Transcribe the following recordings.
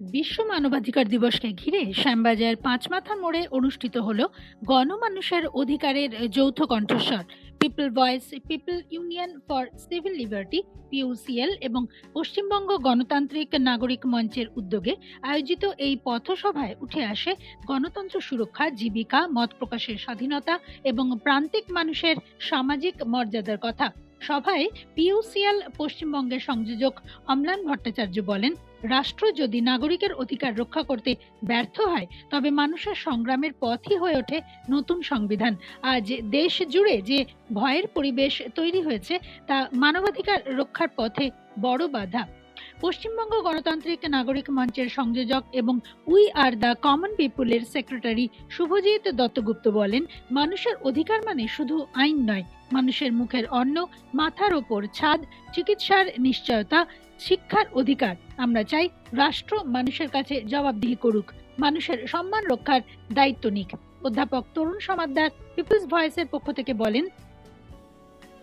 বিশ্ব মানবাধিকার দিবসকে ঘিরে শ্যামবাজার পাঁচমাথার মোড়ে অনুষ্ঠিত হল গণমানুষের অধিকারের যৌথ কণ্ঠস্বর people voice people union for civil liberty PUCL এবং পশ্চিমবঙ্গ গণতান্ত্রিক নাগরিক মঞ্চের উদ্যোগে আয়োজিত এই পথসভায় উঠে আসে গণতন্ত্র সুরক্ষা, জীবিকা, মত প্রকাশের স্বাধীনতা এবং প্রান্তিক মানুষের সামাজিক মর্যাদার কথা। সভায় পিউসিএল পশ্চিমবঙ্গের সংযোজক অম্লান ভট্টাচার্য বলেন, রাষ্ট্র যদি নাগরিকের অধিকার রক্ষা করতে ব্যর্থ হয়, তবে মানুষের সংগ্রামের পথই হয়ে ওঠে নতুন সংবিধান। আজ দেশ জুড়ে যে ভয়ের পরিবেশ তৈরি হয়েছে, তা মানবাধিকার রক্ষার পথে বড় বাধা। পশ্চিমবঙ্গ গণতান্ত্রিক নাগরিক মঞ্চের সংযোজক এবং উই আর দ্য কমন পিপুলের সেক্রেটারি শুভজিৎ দত্তগুপ্ত বলেন, মানুষের অধিকার মানে শুধু আইন নয় মানুষের মুখের অন্ন, মাথার ওপর ছাদ, চিকিৎসার নিশ্চয়তা, শিক্ষার অধিকার। আমরা চাই রাষ্ট্র মানুষের কাছে জবাবদিহি করুক, মানুষের সম্মান রক্ষার দায়িত্ব নিক। অধ্যাপক তরুণ সমাদ্দার, পিপলস ভয়েসের পক্ষ থেকে বলেন,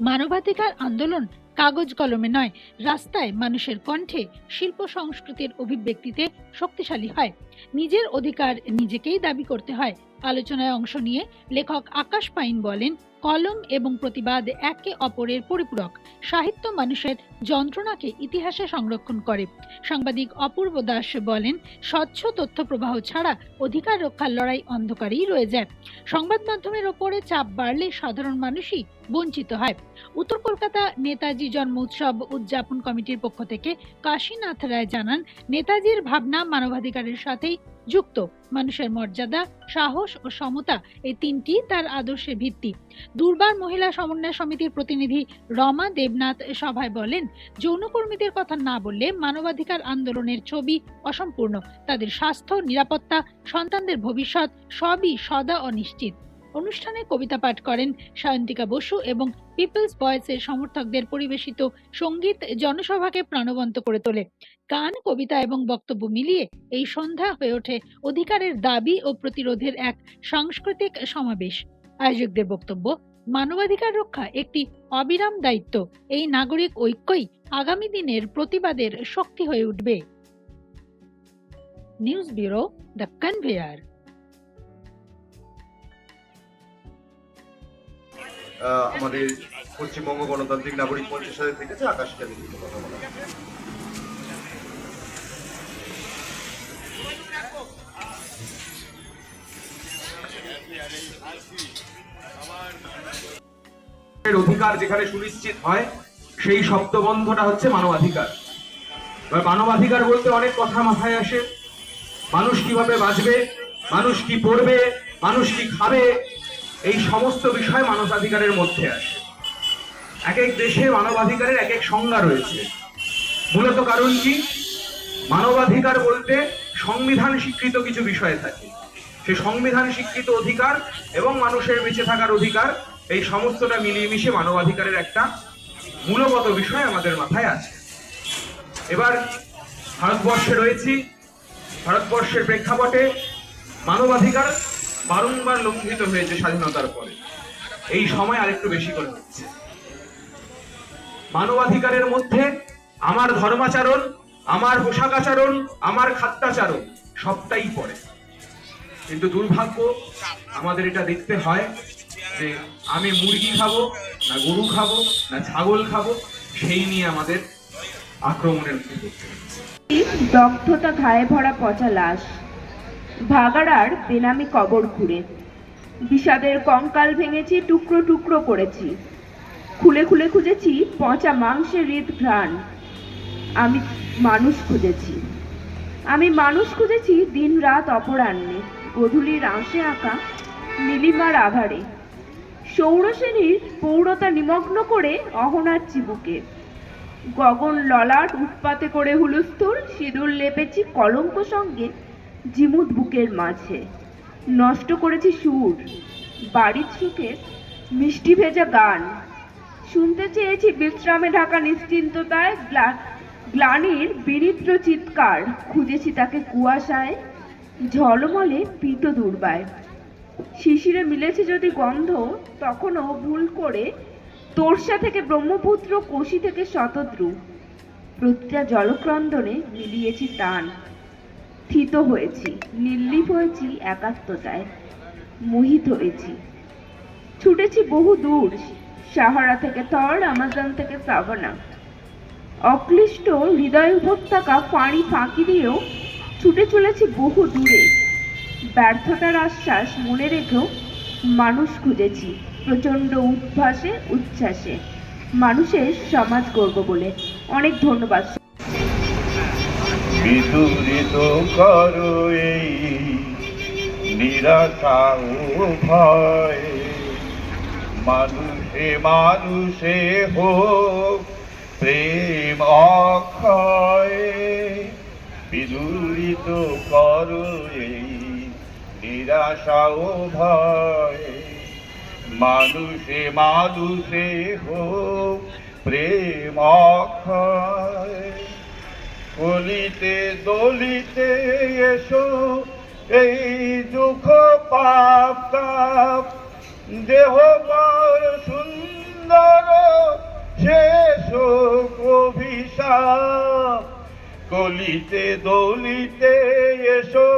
মানবাধিকার আন্দোলন কাগজ কলমে নয়, রাস্তায় মানুষের কণ্ঠে শিল্প সংস্কৃতির অভিব্যক্তিতে শক্তিশালী হয়। নিজের অধিকার নিজেকেই দাবি করতে হয়। আলোচনায় অংশ নিয়ে লেখক আকাশ পাইন বলেন, কলম এবং প্রতিবাদ একে অপরের পরিপূরক। সাহিত্য মানুষের যন্ত্রণাকে ইতিহাসে সংরক্ষণ করে। সাংবাদিক অপূর্ব দাস বলেন, স্বচ্ছ তথ্য প্রবাহ ছাড়া অধিকার রক্ষার লড়াই অন্ধকারেই রয়ে যায়। সংবাদ মাধ্যমের ওপরে চাপ বাড়লে সাধারণ মানুষই বঞ্চিত হয়। উত্তর কলকাতা নেতাজি জন্ম উৎসব উদযাপন কমিটির পক্ষ থেকে কাশীনাথ রায় জানান, নেতাজির ভাবনা মানবাধিকারের সাথেই যুক্ত। মানুষের মর্যাদা, সাহস ও সমতা এই তিনটি তার আদর্শের ভিত্তি। দুর্বার মহিলা সমন্বয় সমিতির প্রতিনিধি রমা দেবনাথ সভায় বলেন, যৌনকর্মীদের কথা না বললে মানবাধিকার আন্দোলনের ছবি অসম্পূর্ণ। তাদের স্বাস্থ্য, নিরাপত্তা, সন্তানদের ভবিষ্যৎ সবই সদা অনিশ্চিত। অনুষ্ঠানে কবিতা পাঠ করেন সায়ন্তিকা বসু এবং পিপলস ভয়েসের সমর্থকদের পরিবেশিত সংগীত জনসভাকে প্রাণবন্ত করে তোলে। গান, কবিতা এবং বক্তব্য মিলিয়ে এই সন্ধ্যা হয়ে ওঠে অধিকারের দাবি ও প্রতিরোধের এক সাংস্কৃতিক সমাবেশ। আয়োজকদের বক্তব্য, মানবাধিকার রক্ষা একটি অবিরাম দায়িত্ব। এই নাগরিক ঐক্যই আগামী দিনের প্রতিবাদের শক্তি হয়ে উঠবে। News bureau the conveyor. আমাদের পশ্চিমবঙ্গ গণতান্ত্রিক নাগরিক মঞ্চের সাথে থেকেছে আমি দুটো কথা বলা। অধিকার যেখানে সুনিশ্চিত হয়, সেই শব্দবন্ধটা হচ্ছে মানবাধিকার। মানবাধিকার বলতে অনেক কথা মাথায় আসে। মানুষ কীভাবে বাঁচবে, মানুষ কি পড়বে, মানুষ কি খাবে এই সমস্ত বিষয় মানবাধিকারের মধ্যে আসে। এক এক দেশে মানবাধিকারের এক এক সংজ্ঞা রয়েছে। মূলত কারণ কি? মানবাধিকার বলতে সংবিধান স্বীকৃত কিছু বিষয় থাকে। সেই সংবিধান স্বীকৃত অধিকার এবং মানুষের বেঁচে থাকার অধিকার, এই সমস্তটা মিলিয়ে মিশে মানবাধিকারের একটা মূলগত বিষয় আমাদের মাথায় আছে। এবার ভারতবর্ষে রয়েছি। ভারতবর্ষের প্রেক্ষাপটে মানবাধিকার বারংবার লঙ্ঘিত হয়েছে স্বাধীনতার পরে। এই সময় আরেকটু বেশি করে হচ্ছে। মানবাধিকারের মধ্যে আমার ধর্মাচরণ, আমার পোশাক আচরণ, আমার খাদ্যাচরণ সবটাই পড়ে। কিন্তু দুর্ভাগ্য, আমাদের এটা দেখতে হয় যে আমি মুরগি খাব, না গরু খাব, না ছাগল খাব, সেই নিয়ে আমাদের আক্রমণের মুখে পড়তে দগ্ধতা ঘায়ে ভরা পচা লাশ। ভাগাড়ার বেনামি কবর খুঁড়ে বিষাদের কঙ্কাল ভেঙেছি, টুকরো টুকরো করেছি। খুলে খুলে খুঁজেছি পচা মাংসের হৃদ ঘ্রাণ। আমি মানুষ খুঁজেছি। আমি মানুষ খুঁজেছি দিন রাত অপরাহ্নে, গধূলির আঁশে আঁকা, নীলিমার আধারে সৌরসেনীর পৌরতা নিমগ্ন করে অহনার চিবুকে। গগন ললাট উৎপাতে করে হুলস্থুল, সিঁদুর লেপেছি কলঙ্ক সঙ্গে জিমুদ বুকের মাঝে। নষ্ট করেছি সুর, বাড়ির সুখের মিষ্টি ভেজা গান। শুনতে চেয়েছি বিশ্রামে ঢাকা নিশ্চিন্ততায় গ্লা- গ্লানির বিনিদ্র চিৎকার। খুঁজেছি তাকে কুয়াশায়, ঝলমলে পিত দুর্বায়। শিশিরে মিলেছে যদি গন্ধ, তখনও ভুল করে তোরসা থেকে ব্রহ্মপুত্র কোশি থেকে শতদ্রু। প্রতিটা জলক্রন্দনে মিলিয়েছি টান। থিত হয়েছি নির্লিপ হয়েছি, একাত্মতায় মোহিত হয়েছি। ছুটেছি বহু দূর, সাহারা থেকে থর আমাজন থেকে সাভানা অক্লিষ্ট হৃদয় উপত্যকা ফাঁড়ি ফাঁকি দিয়েও ছুটে চলেছি বহু দূরে। ব্যর্থতার আশ্বাস মনে রেখেও মানুষ খুঁজেছি, প্রচণ্ড উদ্ভাসে, উচ্ছ্বাসে। মানুষের সমাজ গর্ব বলে। অনেক ধন্যবাদ। বিদূরিত করো এই নিরাশা ও ভয়। মানুষে মানুষে হোক প্রেম অক্ষয়। বিদূরিত করো এই নিরাশা ও ভয়। মানুষে মানুষে হোক প্রেম অক্ষয়। কলিতে দলিতে এসো, এই দুঃখ, পাপ, তাপ, দেহ পর সুন্দর, শেষ অভিশাপ। কলিতে, দলিতে এসো,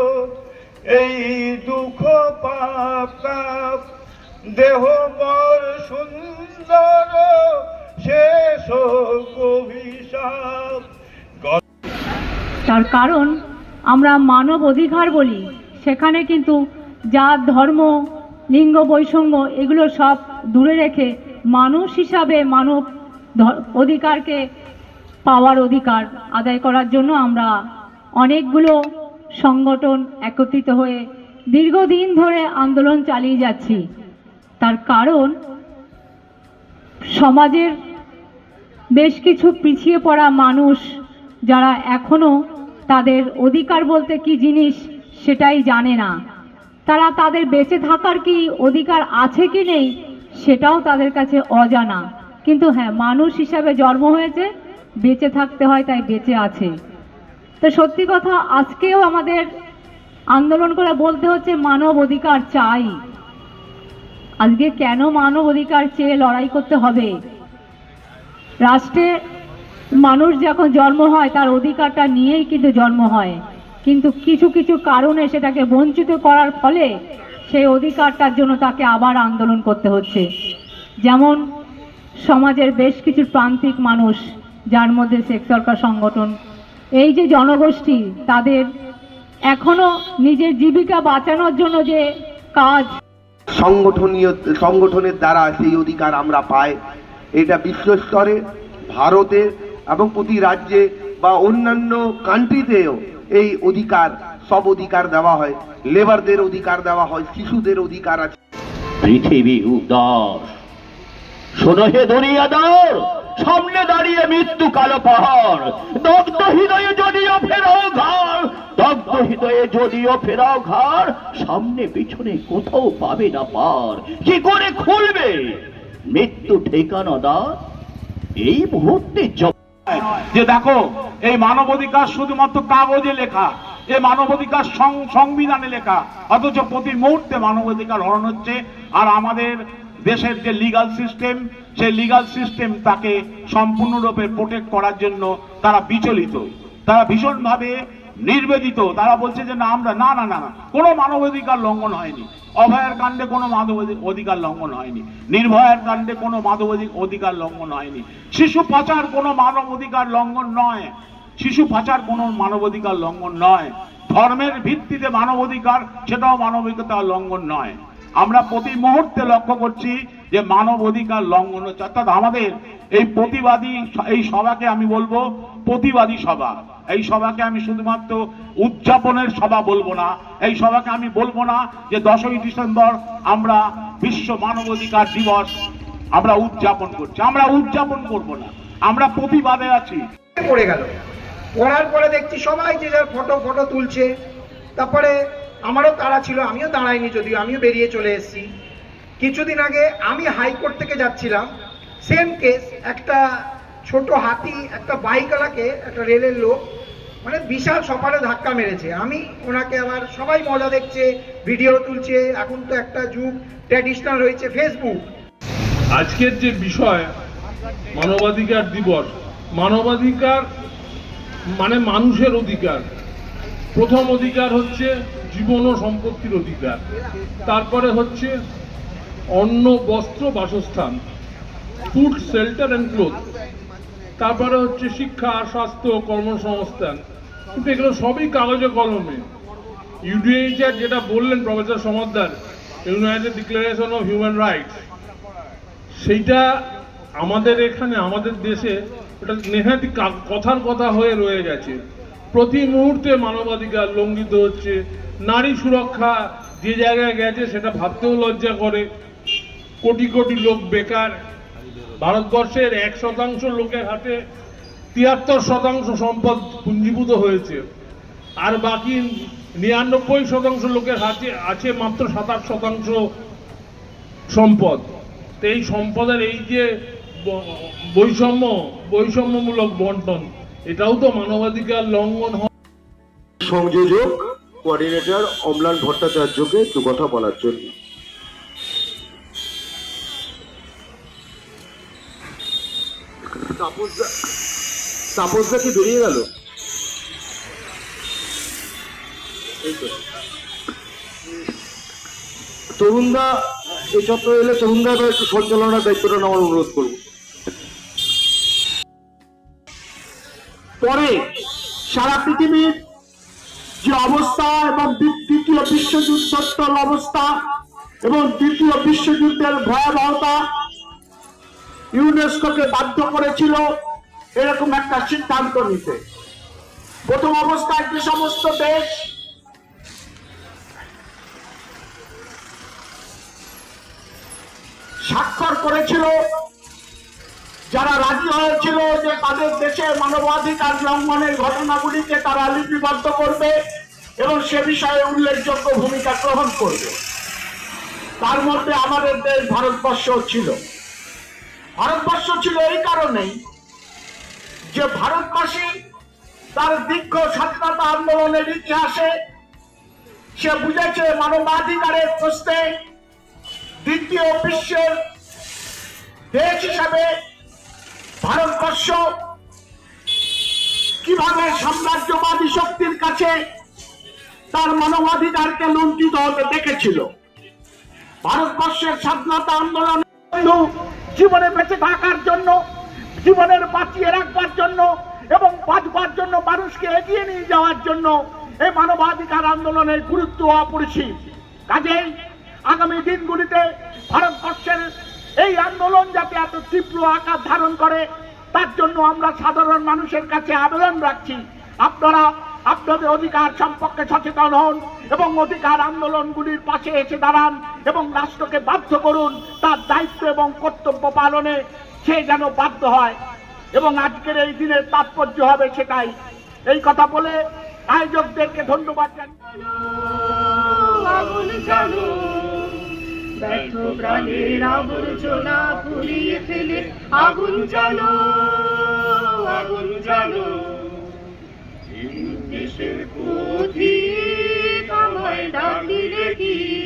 এই দুঃখ, পাপ, তাপ, দেহ পর সুন্দর, শেষ অভিশাপ। তার কারণ আমরা মানব অধিকার বলি। সেখানে কিন্তু জাত, ধর্ম, লিঙ্গ, বৈষম্য এগুলো সব দূরে রেখে মানুষ হিসাবে মানব অধিকারকে পাওয়ার অধিকার আদায় করার জন্য আমরা অনেকগুলো সংগঠন একত্রিত হয়ে দীর্ঘদিন ধরে আন্দোলন চালিয়ে যাচ্ছি। তার কারণ সমাজের বেশ কিছু পিছিয়ে পড়া মানুষ যারা এখনও তাদের অধিকার বলতে কি জিনিস সেটাই জানে না। তারা তাদের বেঁচে থাকার কি অধিকার আছে কি নেই সেটাও তাদের কাছে অজানা। কিন্তু হ্যাঁ মানুষ হিসাবে জন্ম হয়েছে, বেঁচে থাকতে হয় তাই বেঁচে আছে। তো সত্যি কথা, আজকেও আমাদের আন্দোলন করে বলতে হচ্ছে মানব অধিকার চাই। আজকে কেন মানব অধিকার চেয়ে লড়াই করতে হবে? রাষ্ট্রে মানুষ যখন জন্ম হয়, তার অধিকারটা নিয়েই কিন্তু জন্ম হয়। কিন্তু কিছু কিছু কারণে সেটাকে বঞ্চিত করার ফলে সেই অধিকারটার জন্য তাকে আবার আন্দোলন করতে হচ্ছে। যেমন সমাজের বেশ কিছু প্রান্তিক মানুষ, যার মধ্যে সেক্স সরকার সংগঠন, এই যে জনগোষ্ঠী, তাদের এখনও নিজের জীবিকা বাঁচানোর জন্য যে কাজ। সংগঠনীয়, সংগঠনের দ্বারা সেই অধিকার আমরা পাই। এটা বিশ্বস্তরে ভারতে এবং প্রতি রাজ্যে বা অন্যান্য কান্ট্রিতেও এই অধিকার, সব অধিকার দেওয়া হয়। লেবারদের অধিকার দেওয়া হয়, শিশুদের অধিকার আছে। পৃথিবী উদাস। শোনো হে দুনিয়াদার সামনে দাঁড়িয়ে মৃত্যু কালো পাহাড়। দগ্ধ হৃদয়ে যদিও ফেরাও ঘর দগ্ধ হৃদয়ে যদিও ফেরাও ঘর সামনে পিছনে কোথাও পাবে না পার। কি করে খুলবে? মৃত্যু ঠিকানা দ্বার এই মুহূর্তে যে দেখো, এই মানবাধিকার শুধুমাত্র কাগজে লেখা এই মানবাধিকার সংবিধানে লেখা, অথচ প্রতি মুহূর্তে মানবাধিকার হরণ হচ্ছে, আর আমাদের দেশের যে লিগাল সিস্টেম সেই লিগাল সিস্টেম তাকে সম্পূর্ণরূপে প্রোটেক্ট করার জন্য তারা বিচলিত। তারা ভীষণভাবে নির্বেদিত। তারা বলছে যে, না, আমরা, না না না না, কোনো মানবাধিকার লঙ্ঘন হয়নি। অভয়ের কাণ্ডে কোনো মানব অধিকার লঙ্ঘন হয়নি। নির্ভয়ের কাণ্ডে কোনো মানব অধিকার লঙ্ঘন হয়নি। শিশু পাচার কোনো মানব অধিকার লঙ্ঘন নয়। শিশু পাচার কোনো মানবাধিকার লঙ্ঘন নয়। ধর্মের ভিত্তিতে মানবাধিকার, সেটাও মানবিকতার লঙ্ঘন নয়। আমরা প্রতি মুহূর্তে লক্ষ্য করছি যে মানব অধিকার লঙ্ঘন হচ্ছে। অর্থাৎ আমাদের এই প্রতিবাদী, এই সভাকে আমি বলব প্রতিবাদী সভা। এই সভাকে আমি শুধুমাত্র উদযাপনের সভা বলব না, এই সভাকে আমি বলব না যে দশই ডিসেম্বর আমরা বিশ্ব মানবাধিকার দিবস আমরা উদযাপন করছি। আমরা উদযাপন করব না, আমরা প্রতিবাদে আছি। পড়ে গেল। পড়ার পরে দেখছি সবাই যে যার ফটো ফটো তুলছে। তারপরে আমারও তাড়া ছিল, আমিও দাঁড়াইনি যদিও, আমিও বেরিয়ে চলে এসেছি। কিছুদিন আগে আমি হাইকোর্ট থেকে যাচ্ছিলাম সেম কেস একটা ছোট হাতি, একটা বাইকওয়ালাকে একটা রেলের লোক মানে বিশাল সপারে ধাক্কা মেরেছে। আমি ওনাকে আবার সবাই মজা দেখছে ভিডিও তুলছে। এখন তো একটা যুগ ট্র্যাডিশনাল হয়েছে ফেসবুক আজকের যে বিষয়, মানবাধিকার দিবস, মানবাধিকার মানে মানুষের অধিকার। প্রথম অধিকার হচ্ছে জীবন ও সম্পত্তির অধিকার। তারপরে হচ্ছে অন্ন, বস্ত্র, বাসস্থান ফুড শেল্টার অ্যান্ড ক্লোথ তারপরে হচ্ছে শিক্ষা, স্বাস্থ্য, কর্মসংস্থান। কিন্তু এগুলো সবই কাগজে কলমে। ইউডিএইচআর যেটা বললেন professor Samaddar united declaration of human rights সেইটা আমাদের এখানে, আমাদের দেশে ওটা নেহাতি কথার কথা হয়ে রয়ে গেছে। প্রতি মুহূর্তে মানবাধিকার লঙ্ঘিত হচ্ছে, নারী সুরক্ষা যে জায়গায় গেছে সেটা ভাবতেও লজ্জা করে। কোটি কোটি লোক বেকার। ভারতবর্ষের এক শতাংশ লোকের হাতে তিয়াত্তর শতাংশ সম্পদ পুঞ্জীভূত হয়েছে। আর বাকি নিরানব্বই শতাংশ লোকের হাতে আছে মাত্র সাতাশ শতাংশ সম্পদ। এই সম্পদের এই যে বৈষম্য, বৈষম্যমূলক বন্টন, এটাও তো মানবাধিকার লঙ্ঘন হয় সংযোজক, কোঅর্ডিনেটর অম্লান ভট্টাচার্যকে দু কথা বলার জন্য। তাপসদা তাপসদা কি বেরিয়ে গেল? তরুণদা, এই চত্বরে এলে তরুণদা একটু সঞ্চালনার দায়িত্বটা নেওয়ার অনুরোধ করব। পরে সারা পৃথিবীর যে অবস্থা এবং দ্বি- দ্বিতীয় বিশ্বযুদ্ধোত্তর অবস্থা এবং দ্বিতীয় বিশ্বযুদ্ধের ভয়াবহতা ইউনেস্কোকে বাধ্য করেছিল এরকম একটা সিদ্ধান্ত নিতে। প্রথম অবস্থায় যে সমস্ত দেশ স্বাক্ষর করেছিল, যারা রাজি হয়েছিল যে তাদের দেশে মানবাধিকার লঙ্ঘনের ঘটনাগুলিকে তারা লিপিবদ্ধ করবে এবং সে বিষয়ে উল্লেখযোগ্য ভূমিকা গ্রহণ করবে। তার মধ্যে আমাদের দেশ ভারতবর্ষ ছিল। ভারতবর্ষ ছিল এই কারণেই যে ভারতবাসী তার দীর্ঘ স্বাধীনতা আন্দোলনের ইতিহাসে সে বুঝেছে মানবাধিকারের প্রশ্নে দ্বিতীয় বিশ্বের দেশ হিসাবে ভারতবর্ষ কীভাবে সাম্রাজ্যবাদী শক্তির কাছে তার মানবাধিকারকে লুণ্ঠিত হতে দেখেছিল। ভারতবর্ষের স্বাধীনতা আন্দোলন জীবনে বেঁচে থাকার জন্য জীবনের বাঁচিয়ে রাখবার জন্য এবং বাঁচবার জন্য মানুষকে এগিয়ে নিয়ে যাওয়ার জন্য এই মানবাধিকার আন্দোলনের গুরুত্ব অপরিসীম। কাজেই আগামী দিনগুলিতে ভারতবর্ষের এই আন্দোলন যাতে এত তীব্র আকার ধারণ করে, তার জন্য আমরা সাধারণ মানুষের কাছে আবেদন রাখছি। আপনারা আপনাদের অধিকার সম্পর্কে সচেতন হন এবং অধিকার আন্দোলনগুলির পাশে এসে দাঁড়ান এবং রাষ্ট্রকে বাধ্য করুন তার দায়িত্ব এবং কর্তব্য পালনে সে যেন বাধ্য হয়। এবং আজকের এই দিনের তাৎপর্য হবে সেটাই। এই কথা বলে আয়োজকদেরকে ধন্যবাদ জানিয়ে আগুন জানো আগুন জানো কি